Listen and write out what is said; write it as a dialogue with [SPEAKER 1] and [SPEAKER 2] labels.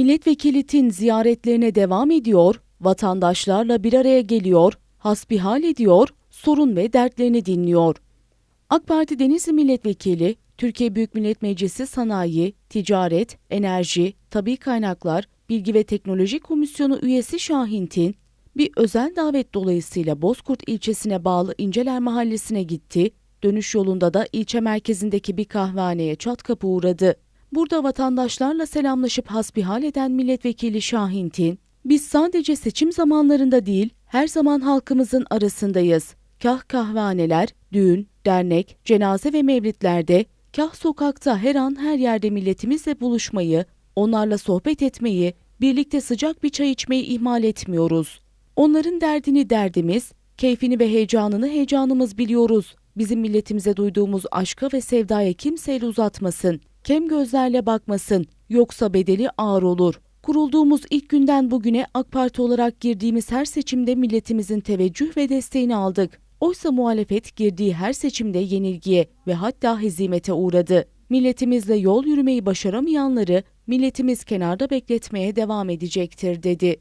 [SPEAKER 1] Milletvekili Tin ziyaretlerine devam ediyor, vatandaşlarla bir araya geliyor, hasbihal ediyor, sorun ve dertlerini dinliyor. AK Parti Denizli Milletvekili, Türkiye Büyük Millet Meclisi Sanayi, Ticaret, Enerji, Tabi Kaynaklar, Bilgi ve Teknoloji Komisyonu üyesi Şahin Tin, bir özel davet dolayısıyla Bozkurt ilçesine bağlı İnceler Mahallesi'ne gitti, dönüş yolunda da ilçe merkezindeki bir kahvehaneye çat kapı uğradı. Burada vatandaşlarla selamlaşıp hasbihal eden milletvekili Şahin Tin, biz sadece seçim zamanlarında değil, her zaman halkımızın arasındayız. Kah kahvehaneler, düğün, dernek, cenaze ve mevlitlerde, kah sokakta her an her yerde milletimizle buluşmayı, onlarla sohbet etmeyi, birlikte sıcak bir çay içmeyi ihmal etmiyoruz. Onların derdini derdimiz, keyfini ve heyecanını heyecanımız biliyoruz. Bizim milletimize duyduğumuz aşka ve sevdaya kimse el uzatmasın. Kem gözlerle bakmasın. Yoksa bedeli ağır olur. Kurulduğumuz ilk günden bugüne AK Parti olarak girdiğimiz her seçimde milletimizin teveccüh ve desteğini aldık. Oysa muhalefet girdiği her seçimde yenilgiye ve hatta hezimete uğradı. Milletimizle yol yürümeyi başaramayanları milletimiz kenarda bekletmeye devam edecektir dedi.